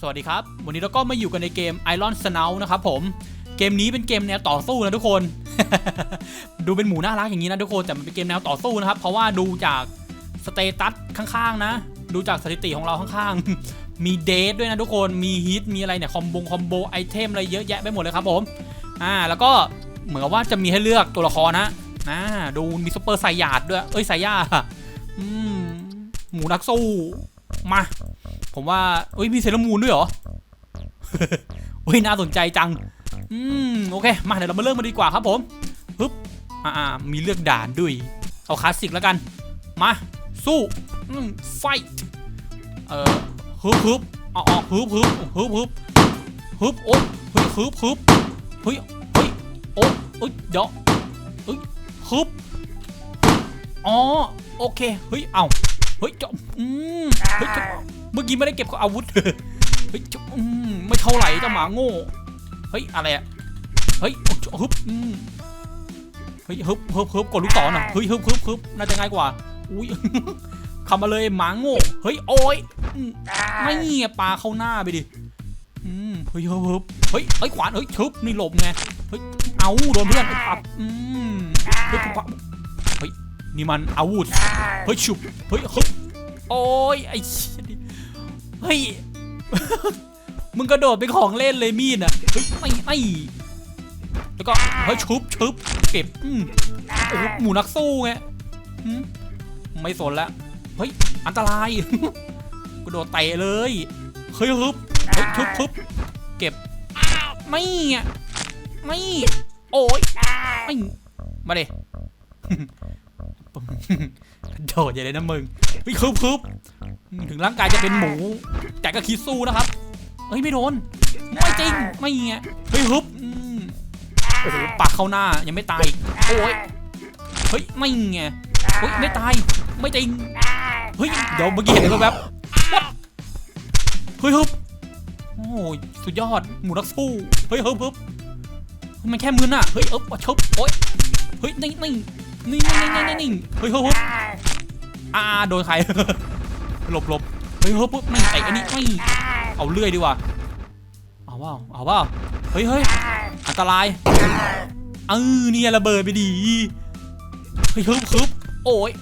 สวัสดีครับ วันนี้เราก็มาอยู่กันในเกม Iron Snout นะครับผม เกมนี้เป็นเกมแนวต่อสู้นะทุกคน ดูเป็นหมูน่ารักอย่างนี้นะทุกคนแต่มันเป็นเกมแนวต่อสู้นะครับ เพราะว่าดูจากสเตตัสข้างๆนะ ดูจากสถิติของเราข้างๆ มีเดทด้วยนะทุกคน มีฮิต มีอะไรเนี่ยคอมบงคอมโบไอเทมอะไรเยอะแยะไปหมดเลยครับผม อ่าแล้วก็เหมือนกับว่าจะมีให้เลือกตัวละครนะ อ่าดูมีซุปเปอร์ไซยาดด้วย เอ้ยไซย่าอืมหมูนักสู้ มา ผมว่าเอ้ยมีเซรามูนด้วยเหรอเฮ้ยน่าสนใจจัง อืมโอเค มาเดี๋ยวเรามาเริ่มมาดีกว่าครับผมฮึบอ่ามีเลือกด่านด้วย เอาคลาสสิกแล้วกัน มา สู้อืมไฟเอ่อฮึบฮึบอ๋ออ๋อฮึบฮึบฮึบฮึบฮึบโอ๊ยฮึบฮึบฮึบเฮ้ยเฮ้ยโอ๊ยเอ้ยเดี๋ยวเอ้ยฮึบอ๋อโอเคเฮ้ยเอาเฮ้ยจาอืมเฮ้ยจ้า เมื่อกี้ไม่ได้เก็บอาวุธเฮ้ยอืมไม่เท่าไหร่เจ้าหมาโง่เฮ้ยอะไรอะเฮ้ยฮึบเฮ้ยฮึบฮึบฮึบกดลูกศรอะเฮ้ยฮึบฮึบฮึบน่าจะง่ายกว่าอุ้ยคำมาเลยหมาโง่เฮ้ยโอ้ยไม่เงียปลาเข้าหน้าไปดิอืมเฮ้ยฮึบฮึบเฮ้ยเฮ้ยขวานเฮ้ยชึบนี่หลบไงเฮ้ยเอาโดนเพื่อนไอ้ปับอืมเฮ้ยปับเฮ้ยนี่มันอาวุธเฮ้ยฉุบเฮ้ยฮึบโอ้ยไอ้ เฮ้ย มึงกระโดดเป็นของเล่นเลยมีดอะเฮ้ยไม่ไม่แล้วก็เฮ้ยชุบชุบเก็บอืมโอ้โหหมูนักสู้ไงไม่สนแล้วเฮ้ยอันตรายกระโดดเตะเลยเฮ้ยฮึบเฮ้ยชุบชุบเก็บไม่อะไม่โอ้ยไม่มาเดกระโดดอย่าเลยนะมึงเฮ้ยฮึบฮึบ ถึงร่างกายจะเป็นหมู แต่ก็คิดสู้นะครับเฮ้ยไม่โดน ไม่จริง ไม่เงี้ย เฮ้ยฮึบอืมโอ้โหปากเข้าหน้ายังไม่ตาย โอ้ย เฮ้ยไม่เงี้ยเฮ้ยไม่ตาย ไม่จริง เฮ้ยเดี๋ยวเมื่อกี้เห็นอะไรแวบเฮ้ยฮึบโอ้ยสุดยอด หมูนักสู้ เฮ้ยฮึบฮึบมันแค่มือน่ะ เฮ้ยเอ๊บชบโอ้ย เฮ้ยนิ่งนิ่งนิ่งนิ่งนิ่งนิ่เฮ้ยฮึบฮึบอ่าโดนใคร หลบหลบเฮ้ยเฮึบฮึบไม่ไอ้อันนี้ไม่เอาเลื่อยดีกว่าเอาว่าเอาว่าเฮ้ยเฮ้ยอันตรายเออเนี่ยระเบิดไปดีเฮ้ยฮึบฮึบโอ้ย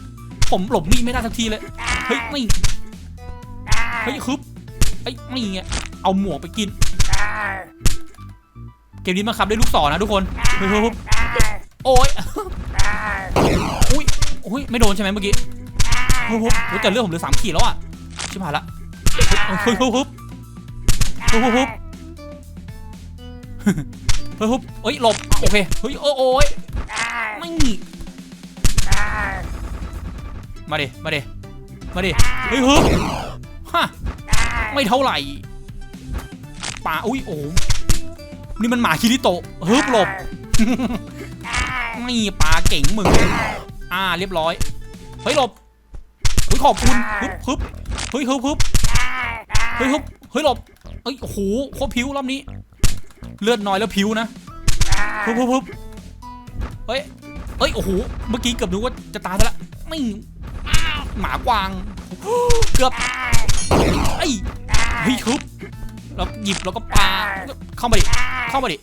ผมหลบมีดไม่ได้สักทีเลยเฮ้ยไม่เฮ้ยฮึบไอ้ยไม่เงี้ยเอาหมวกไปกินเกมนี้มันขับได้ลูกศรนะทุกคนเฮ้ยฮึบโอ้ยอุ้ยอุ้ยไม่โดนใช่ไหมเมื่อกี้ ฮึบฮึบเฮ้ยแต่เรื่องผมเหลือสามขีดแล้วอะ ชิบหายละเฮ้ยฮึบฮึบฮึบฮึบฮึบเฮ้ยฮึบเฮ้ยหลบ โอเค เฮ้ย โอ้โอ้ยไม่มาดิ มาดิ มาดิ เฮ้ยฮึบฮะไม่เท่าไหร่ ป่า อุ้ย โอ้นี่มันหมาคิริโตะฮึบหลบไม่ปลาเก่งมึง อ่า เรียบร้อย เฮ้ย หลบ เฮ้ยขอบคุณฮึบฮึบเฮ้ยฮึบฮึบเฮ้ยฮึบเฮ้ยหลบเฮ้ยโอ้โหโคตรผิวรอบนี้ เลือดน้อยแล้วผิวนะฮึบฮึบฮึบเฮ้ยเฮ้ยโอ้โหเมื่อกี้เกือบนึกว่าจะตายไปละไม่หมากวางเกือบไอ้เฮ้ยฮึบแล้วหยิบแล้วก็ปาเข้ามาดิเข้ามาดิ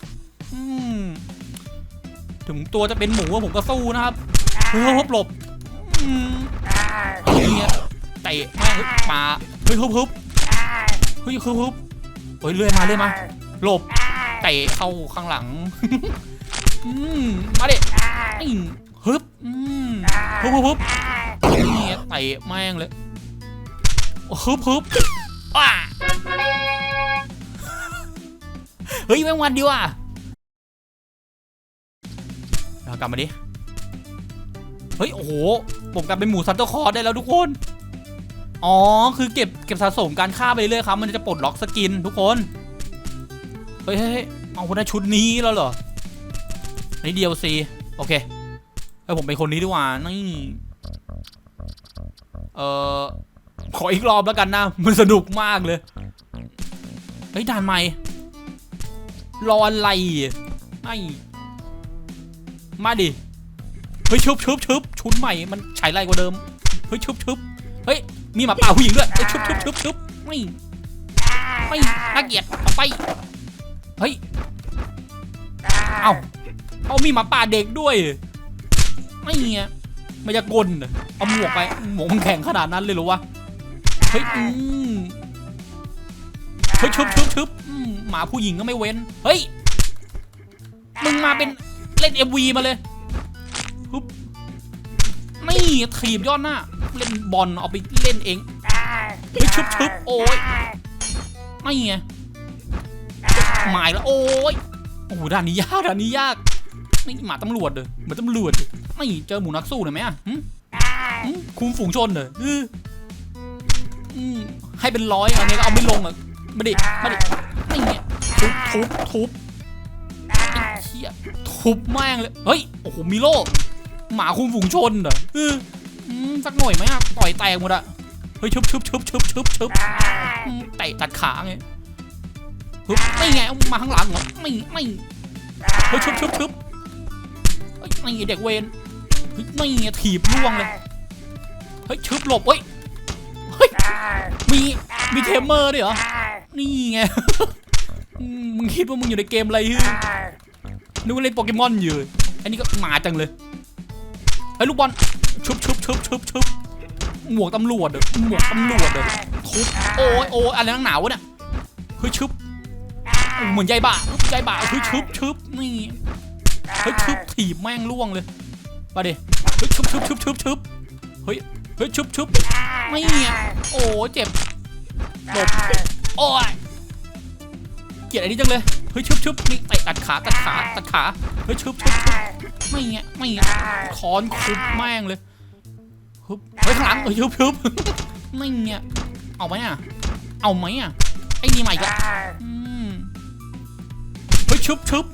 ถึงตัวจะเป็นหมูผมก็สู้นะครับเฮ้ยฮึบหลบ อืมนี่เตะแม่งปาเฮ้ยฮึบฮึบเฮ้ยฮึบฮึบเฮ้ยเลื่อยมาเลื่อยมาหลบเตะเข้าข้างหลังมมาดิอืมฮึบฮึบฮึบฮึบนี่เตะแม่งเลยฮึบฮึบว้าเฮ้ยแม่งวันดีว่ะกลับมาดิ เฮ้ย โอ้โห ผมกลับเป็นหมูซันเตอร์คอร์ได้แล้วทุกคน อ๋อ คือเก็บเก็บสะสมการฆ่าไปเรื่อยครับ มันจะปลดล็อกสกินทุกคน เฮ้ยเฮ้ยเอาคนในชุดนี้แล้วเหรอ อันนี้ DLC โอเคเฮ้ยผมเป็นคนนี้ดีกว่า นี่ เอ่อ ขออีกรอบแล้วกันนะ มันสนุกมากเลย เฮ้ยด่านใหม่ รออะไรไอ้มาดิ เฮ้ยชุบชุบชุบชุดใหม่มันใช้ไรกว่าเดิมเฮ้ยชุบชุบเฮ้ยมีหมาป่าผู้หญิงด้วยเอ้ยชุบชุบชุบชุบไม่ไม่น่าเกลียดเอาไปเฮ้ยเอาเอามีหมาป่าเด็กด้วยไม่เงี้ยไม่จะกลเหรอเอาหมวกไปหมวกมันแข็งขนาดนั้นเลยหรอวะเฮ้ยอืมเฮ้ยชึบชึบชึบหมาผู้หญิงก็ไม่เว้นเฮ้ยมึงมาเป็นเล่นเอ็มวีมาเลย ไม่ถีบยอดหน้า เล่นบอลเอาไปเล่นเองเฮ้ยชึบชึบโอ้ยไม่ไงหมายแล้วโอ้ยโอ้ด่านนี้ยากด่านนี้ยากนี่หมาตำรวจเลยเหมือนตำรวจไม่เจอหมูนักสู้หน่อยไหมอะคุมฝูงชนเลยอืออืมให้เป็นร้อยอันนี้ก็เอาไม่ลงอะมาดิมาดิไม่เงี้ยทุบทุบทุบไอ้เหี้ยทุบแม่งเลยเฮ้ยโอ้โหมีโล่ หมาคุมฝูงชนเหรอเออสักหน่อยไหมอะต่อยแตกหมดอะเฮ้ยชุบชุบชุบชุบชุบชุบเตะตัดขาไงฮึบไม่ไงเอามาข้างหลังเหรอไม่ไม่เฮ้ยชุบชุบชุบเฮ้ไม่เด็กเวนเฮ้ยไม่ถีบล่วงเลยเฮ้ยชุบหลบเฮ้ยเฮ้ยมีมีเทมเมอร์ด้วยเหรอนี่ไงมมึงคิดว่ามึงอยู่ในเกมอะไรฮึนึกว่าเล่นโปเกมอนอยู่อันนี้ก็มาจังเลย เฮ้ยลูกบอลชุบชุบชุบชุบชุบหมวกตำรวจเด้อหมวกตำรวจเด้อทุบโอ้ยโอ้ยอะไรนักหนาวะเนี่ยเฮ้ยชุบเหมือนยายบ่าใยาบ่าเฮ้ยชุบชุบนี่เฮ้ยชุบถีบแม่งล่วงเลยมาดิเฮ้ยชุบชุบชุบชุบชุบเฮ้ยเฮ้ยชุบชุบไม่อะโอ้เจ็บหลบโอ้ยเกลียดอันนี้จังเลย เฮ้ยชุบชุบนี่เตะตัดขาตัดขาตัดขาเฮ้ยชุบชุบชุบไม่เงี้ยไม่เงี้ยคอนคุบแม่งเลยฮึบเฮ้ยข้างหลังเฮ้ยชุบชุบไม่เงี้ยเอาไหมอะเอาไหมอะไอ้นี่ใหม่ก็เฮ้ยชุบชุบ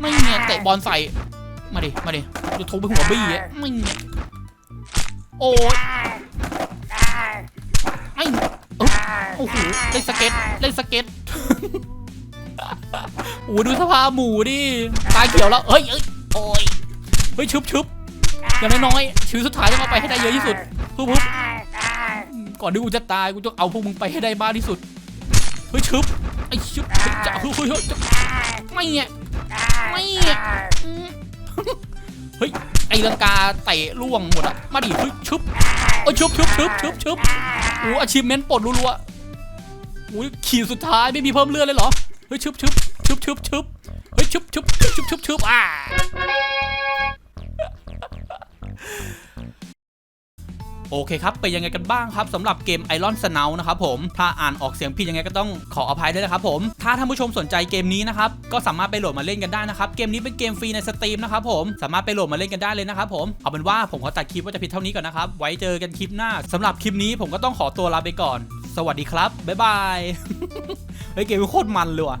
ไม่เงี้ยเตะบอลใส่มาดิมาดิจะทุบไปหัวบี้อะไม่เงี้ยโอ้ยไอ้เอ้ยโอ้โหเล่นสเก็ตเล่นสเก็ต โอ้ดูสภาพหมูดิตาเขียวแล้วเฮ้ยเอ้ยโอ้ยเฮ้ยชุบชุบอย่างน้อยๆชีวิตสุดท้ายต้องเอาไปให้ได้เยอะที่สุดปุ๊บปุ๊บก่อนที่กูจะตายกูต้องเอาพวกมึงไปให้ได้มากที่สุดเฮ้ยชุบไอ้ชุบจะเฮ้ยเฮ้ยไม่เงี้ยไม่เงี้ยเฮ้ยไอ้ลังกาเตะล่วงหมดอะมาดิเฮ้ยชุบโอ้ยชุบชุบชุบชุบชุบโอ้อาชีพเมนปลดรัวๆ อ้ยขีดสุดท้ายไม่มีเพิ่มเลือดเลยเหรอ เฮ้ยชุบชุบชุบชุบชุบเฮ้ยชุบชุบชุบชุบชุบชุบอ่าโอเคครับเป็นยังไงกันบ้างครับสำหรับเกม Iron s n o w นะครับผมถ้าอ่านออกเสียงผิดยังไงก็ต้องขออภัยด้วยนะครับผมถ้าท่านผู้ชมสนใจเกมนี้นะครับก็สามารถไปโหลดมาเล่นกันได้นะครับเกมนี้เป็นเกมฟรีในสตรีมนะครับผมสามารถไปโหลดมาเล่นกันได้เลยนะครับผมเอาเป็นว่าผมขอตัดคลิปว่าจะผิดเท่านี้ก่อนนะครับไว้เจอกันคลิปหน้าสำหรับคลิปนี้ผมก็ต้องขอตัวลาไปก่อน สวัสดีครับ บ๊ายบาย เฮ้ยเกมโคตรมันเลยว่ะ